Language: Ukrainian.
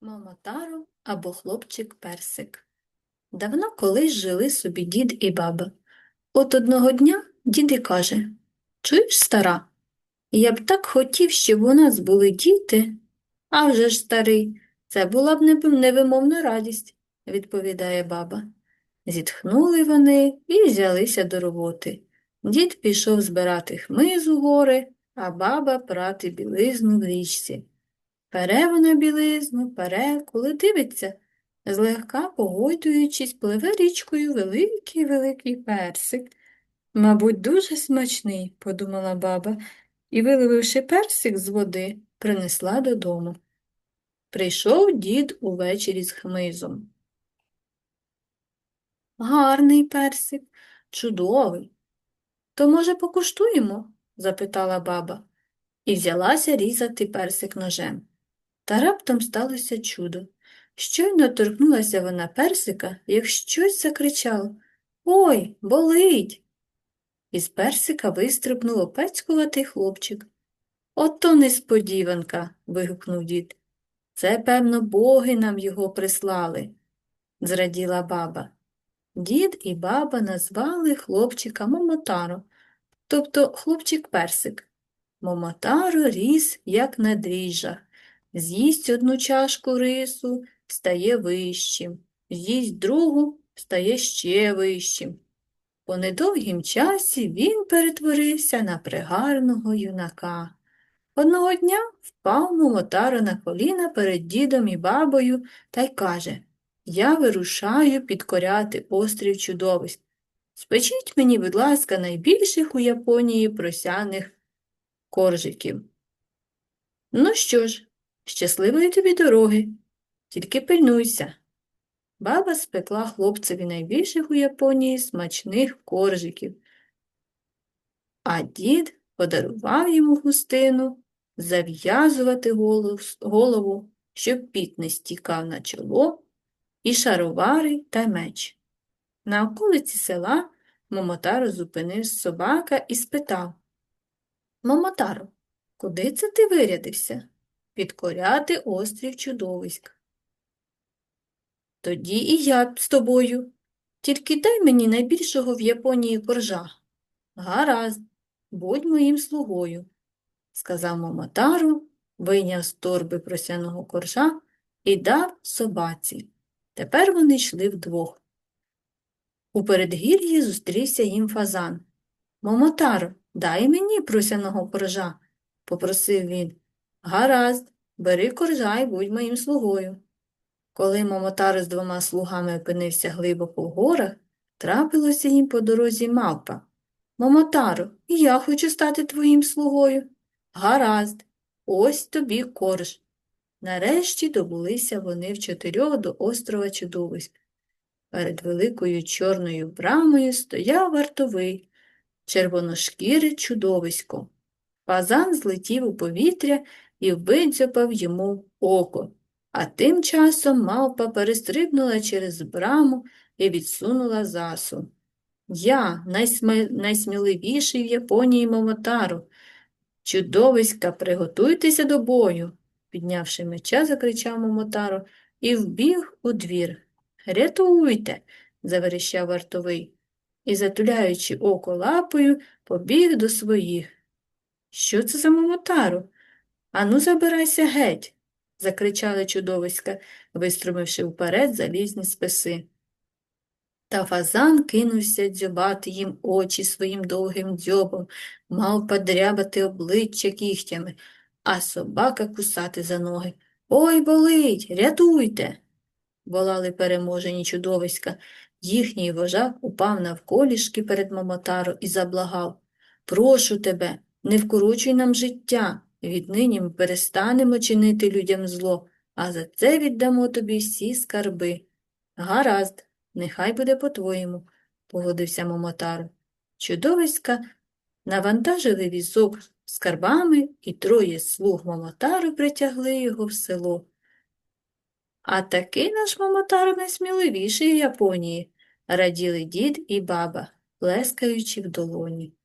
Мамотаро або хлопчик Персик. Давно колись жили собі дід і баба. От одного дня дід і каже Чуєш, стара, я б так хотів, щоб у нас були діти. А вже ж, старий, це була б невимовна радість, відповідає баба. Зітхнули вони і взялися до роботи. Дід пішов збирати хмиз у гори, а баба прати білизну в річці. Пере вона білизну, пере, коли дивиться, злегка погойдуючись, пливе річкою великий-великий персик. Мабуть, дуже смачний, подумала баба, і, вилививши персик з води, принесла додому. Прийшов дід увечері з хмизом. Гарний персик, чудовий. То, може, покуштуємо? запитала баба і взялася різати персик ножем. Та раптом сталося чудо. Щойно торкнулася вона персика, як щось закричало Ой, болить. Із персика вистрибнув опецькуватий хлопчик. Ото несподіванка. вигукнув дід. Це, певно, боги нам його прислали, зраділа баба. Дід і баба назвали хлопчика Момотаро, тобто хлопчик-персик. Момотаро ріс, як на дріжджах. З'їсть одну чашку рису, стає вищим, з'їсть другу, стає ще вищим. По недовгім часі він перетворився на пригарного юнака. Одного дня впав Момотаро на коліна перед дідом і бабою та й каже Я вирушаю підкоряти острів чудовиськ. Спечіть мені, будь ласка, найбільших у Японії просяних коржиків. Ну що ж, щасливої тобі дороги, тільки пильнуйся. Баба спекла хлопцеві найбільших у Японії смачних коржиків, а дід подарував йому хустину зав'язувати голову, щоб піт не стікав на чоло, і шаровари та меч. На околиці села Момотаро зупинив собака і спитав Момотаро, куди це ти вирядився? Підкоряти острів чудовиськ. Тоді і я з тобою. Тільки дай мені найбільшого в Японії коржа. Гаразд, будь моїм слугою, сказав Момотару, вийняв з торби просяного коржа і дав собаці. Тепер вони йшли вдвох. У передгір'ї зустрівся їм фазан. Момотаро, дай мені просяного коржа, попросив він. Гаразд, бери коржа і будь моїм слугою. Коли Момотаро з двома слугами опинився глибоко в горах, трапилося їм по дорозі мавпа. Момотаро, я хочу стати твоїм слугою. Гаразд, ось тобі корж. Нарешті добулися вони в чотирьох до острова чудовиськ. Перед великою чорною брамою стояв вартовий, червоношкіре чудовисько. Фазан злетів у повітря і видзьопав йому око. А тим часом мавпа перестрибнула через браму і відсунула засу. Я найсме... найсміливіший в Японії Момотару. Чудовиська, приготуйтеся до бою, піднявши меча, закричав Момотаро і вбіг у двір. Рятуйте, заверещав вартовий і, затуляючи око лапою, побіг до своїх. Що це за Момотару? Ану, забирайся геть закричали чудовиська, виструмивши вперед залізні списи. Та фазан кинувся дзьобати їм очі своїм довгим дзьобом, мав подрябати обличчя кігтями, а собака кусати за ноги. Ой, болить, рятуйте. волали переможені чудовиська. Їхній вожак упав навколішки перед Мамотаро і заблагав. Прошу тебе, не вкорочуй нам життя. Віднині ми перестанемо чинити людям зло, а за це віддамо тобі всі скарби. Гаразд, нехай буде по-твоєму, погодився Момотаро. Чудовиська навантажили візок скарбами, і троє слуг Момотару притягли його в село. А такий наш Момотаро найсміливіший в Японії, раділи дід і баба, плескаючи в долоні.